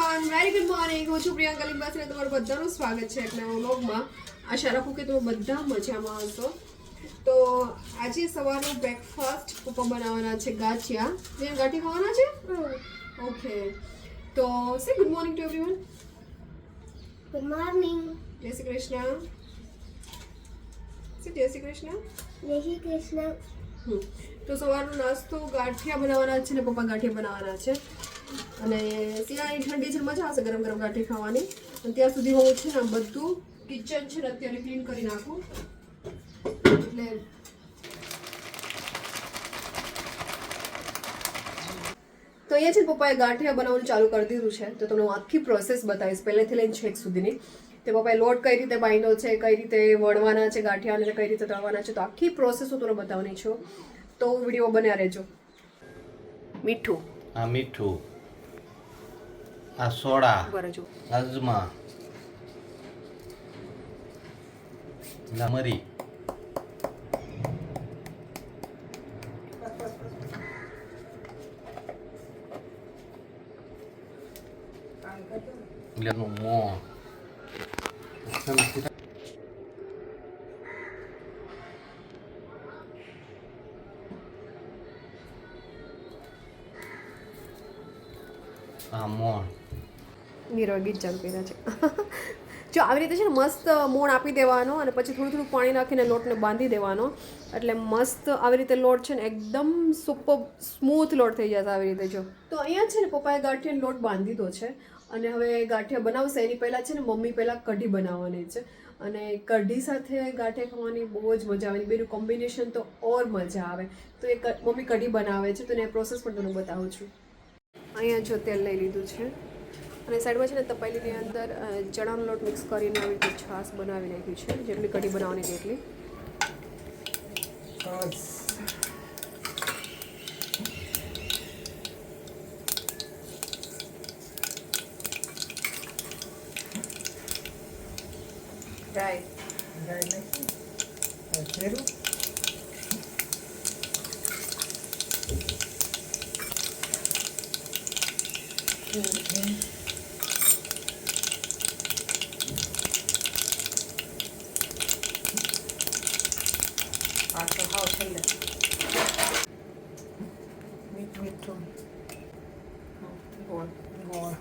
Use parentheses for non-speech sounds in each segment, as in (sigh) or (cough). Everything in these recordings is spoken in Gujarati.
એવરીવન વેરી ગુડ મોર્નિંગ હું છું પ્રિયંકા લિંબાસી અને તમારું બધાનું સ્વાગત છે એટલે નવા વ્લોગમાં આશા રાખું કે તમે બધા મજામાં હશો. તો આજે સવારનું બ્રેકફાસ્ટ પપ્પા બનાવવાના છે ગાંઠિયા. જે ગાંઠી ખાવાના છે? ઓકે તો say good morning to everyone good morning જય શ્રી કૃષ્ણ. જય શ્રી કૃષ્ણ. જય શ્રી કૃષ્ણ. તો સવારનો નાસ્તો ગાંઠિયા બનાવવાના છે ને પપ્પા ગાંઠિયા બનાવવાના છે. અને શિયાળાની ઠંડી છે મજા આવશે ગરમ ગરમ ગાંઠી ખાવાની. અને ત્યાં સુધી હું છે ને બધું કિચન છે ને અત્યારે ક્લીન કરી નાખું. એટલે તો અહીંયા છે પપ્પાએ ગાંઠિયા બનાવવાનું ચાલુ કરી દીધું છે. તો તમને હું આખી પ્રોસેસ બતાવીશ. પહેલેથી લઈને છેક સુધીની. તે પપ્પાએ લોટ કઈ રીતે બાંધ્યો છે, કઈ રીતે વણવાના છે ગાંઠિયા અને કઈ રીતે તળવાના છે, તો આખી પ્રોસેસ હું તમને બતાવવાની છું. તો વીડિયો બન્યા રહેજો. મીઠું. હા, મીઠું. આ સોડા ઊભા રહેજો અજમા લા મરી લેનું મો આ નીરવ ગીત ચાલુ કર્યા છે. (laughs) જો આવી રીતે છે ને મસ્ત મોણ આપી દેવાનો અને પછી થોડું થોડું પાણી નાખીને લોટને બાંધી દેવાનો. એટલે મસ્ત આવી રીતે લોટ છે ને એકદમ સુપર સ્મૂથ લોટ થઈ જશે આવી રીતે જો. તો અહીંયા છે ને પપ્પાએ ગાંઠિયાનો લોટ બાંધી દીધો છે. અને હવે ગાંઠિયા બનાવશે. એની પહેલાં છે ને મમ્મી પહેલાં કઢી બનાવવાની છે. અને કઢી સાથે ગાંઠિયા ખાવાની બહુ જ મજા આવે. બેનું કોમ્બિનેશન તો ઓર મજા આવે. તો એ મમ્મી કઢી બનાવે છે. તો એને પ્રોસેસ પણ તમને બતાવું છું. અહીંયા જો તેલ લઈ લીધું છે. અને સાઈડમાં છે ને તપેલીની અંદર ચણાનો લોટ મિક્સ કરીને આવી રીતે છાશ બનાવી નાખી છે જેટલી કઢી બનાવવાની છે એટલી. ડ્રાય આ તો હાવ છેલ્લે મીઠું ગોળ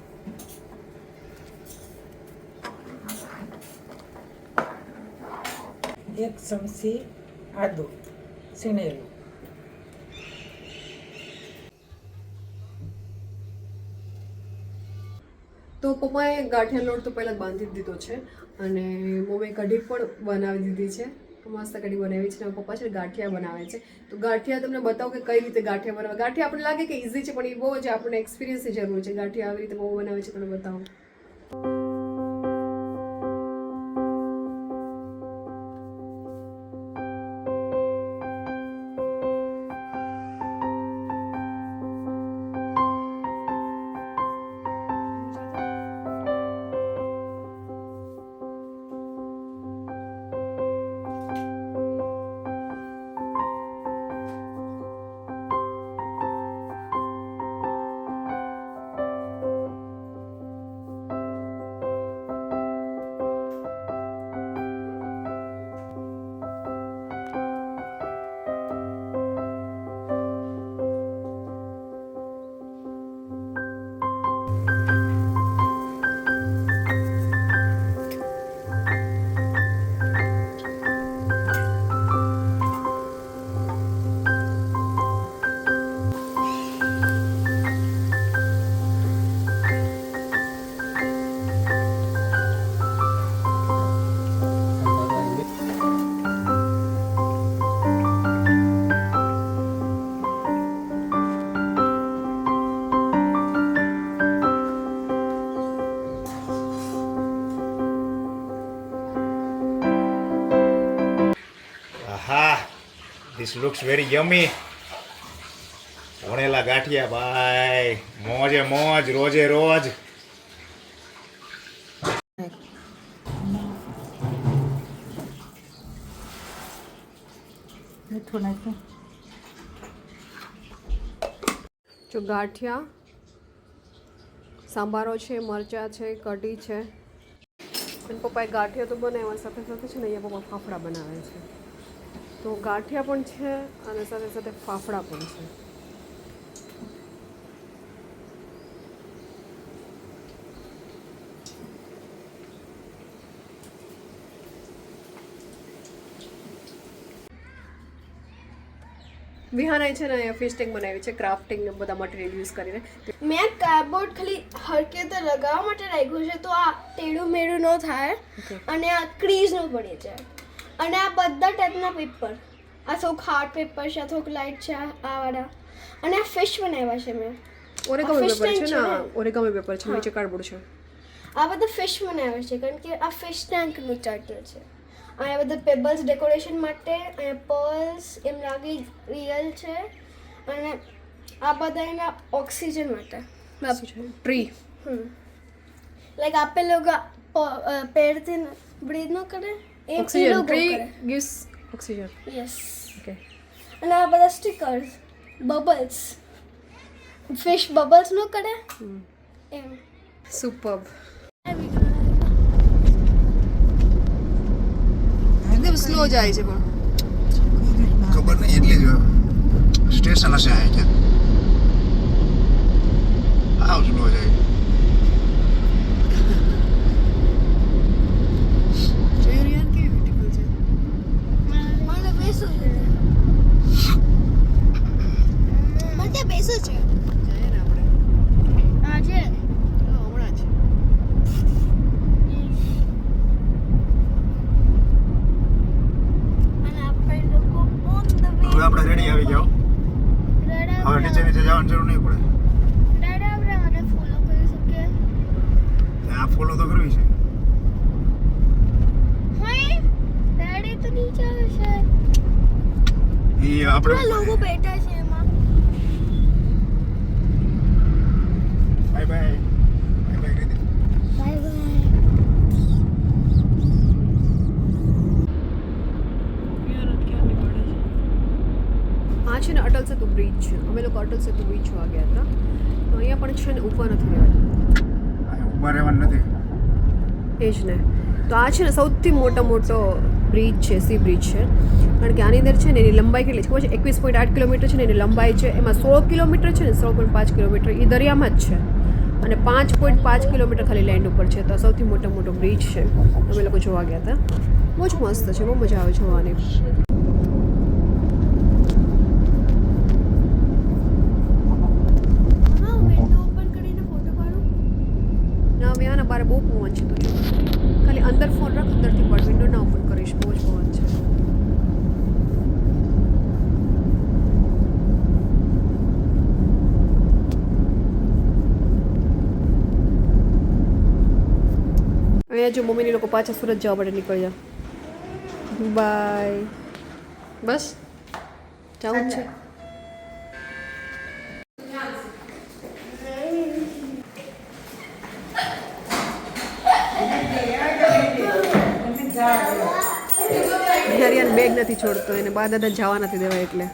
એક ચમચી આદુ સીણેલું તો પપ્પાએ ગાંઠિયા લોટ તો પહેલાં બાંધી દીધો છે અને મમ્મીએ કઢી પણ બનાવી દીધી છે. મસ્ત કઢી બનાવી છે પપ્પા છે ગાંઠિયા બનાવે છે. તો ગાંઠિયા તમને બતાવો કે કઈ રીતે ગાંઠિયા બનાવે. ગાંઠિયા આપણને લાગે કે ઇઝી છે, પણ એ બહુ જ આપણને એક્સપિરિયન્સની જરૂર છે. ગાંઠિયા આવી રીતે બહુ બનાવે છે તમને બતાવો. ધીસ લુક્સ વેરી યમી વણેલા ગાંઠિયા ભાઈ મોજે મોજ રોજે રોજ મીઠું નાખ્યું જો ગાંઠિયા સાંભારો છે મરચાં છે કઢી છે. અને પપ્પાએ ગાંઠિયા તો બનાવ્યા સાથે સાથે છે ને અહીંયા પપ્પા ફાફડા બનાવે છે. તો ગાંઠિયા પણ છે અને સાથે સાથે ફાફડા પણ છે. વિહાનાએ છે ને અહીંયા ફિશ ટેન્ક બનાવી છે ક્રાફ્ટિંગ ને બધા મટીરિયલ યુઝ કરીને. મેં કાર્ડબોર્ડ ખાલી હરકે રીતે લગાવવા માટે રાખ્યું છે તો આ ટેડું મેડું ન થાય અને આ ક્રીઝ ન પડી જાય. અને આ બધા ટાઈપના પેપર આ થોક હાર્ડ પેપર છે આ થોડુંક લાઇટ છે આ આ વાળા. અને આ ફિશ બનાવ્યા છે મેં. ઓરેગામી પેપર છે ને? ઓરેગામી પેપર છે નીચે કાર્ડબોર્ડ છે. આ બધા ફિશ બનાવ્યા છે કારણ કે આ ફિશ ટેન્કનું ચાર્ટર છે. અહીંયા બધા પેબલ્સ ડેકોરેશન માટે અહીંયા પર્લ્સ એમ લાગે રિયલ છે. અને આ બધા એના ઓક્સિજન માટે. ટ્રી હમ. લાઈક આપે લોકો પેડથી બ્રીથ ન કરે? Oxygen tree gives oxygen yes okay અને આ બધા સ્ટીકર્સ બબલ્સ ફિશ બબલ્સ ન કરે? એમ. સુપર્બ એકદમ સ્લો જાય છે પણ. ખબર નહીં એટલી જ સ્ટેશન હશે આ ક્યાં આવ સ્લો જાય જોયું રિયાન કેવી બ્યુટીફુલ છે મને બેસવું છે મને ત્યાં બેસવું છે જાય ને આપણે આજે હા, હમણાં જ અને આપણે લોકો ઓન ધ વે હવે આપણે રેડી આવી જાઓ હવે નીચે નીચે જવાની જરૂર નહીં પડે દાદા આપણે મને ફોલો કરી શકીએ આ ફોલો તો કરવી છે હાય દાડી તો નીચે હશે એ આપણા લોકો બેઠા છે એમાં? Bye bye bye bye bye bye આ છે ને અટલ સેતુ બ્રિજ. છે અમે લોકો અટલ સેતુ બ્રિજ જોવા ગયા હતા. તો અહીંયા પણ છે ને ઊભા નથી રહેવાનું. આ ઊભા રહેવાનું નથી. એ જ ને. તો આ છે ને સૌથી મોટો મોટો બ્રિજ છે સી બ્રિજ છે. કારણ કે આની અંદર છે ને એની લંબાઈ કેટલી છે ખબર છે? એકવીસ પોઈન્ટ આઠ કિલોમીટર છે ને એની લંબાઈ છે. એમાં સોળ કિલોમીટર છે ને સોળ પોઈન્ટ પાંચ કિલોમીટર. એ દરિયામાં જ છે. અને પાંચ પોઈન્ટ પાંચ કિલોમીટર ખાલી લેન્ડ ઉપર છે. તો સૌથી મોટો મોટો બ્રિજ છે. અમે લોકો જોવા ગયા હતા. બહુ જ મસ્ત છે. બહુ મજા આવે જોવાની હા વિન્ડો ઓપન કરીને ફોટો પાડું ના હવે આના બારે બહુ પવન છે તું જો ખાલી અંદર ફોન રાખ અંદરથી પણ વિન્ડો ના ઓપન કરીશ બહુ જ પવન છે અહીંયા જો મમ્મીની લોકો પાછા સુરત જવા માટે નીકળ્યા. By bus. જવું છે. બેગ નથી છોડતો, એને બા દાદા જવા નથી દેવા એટલે.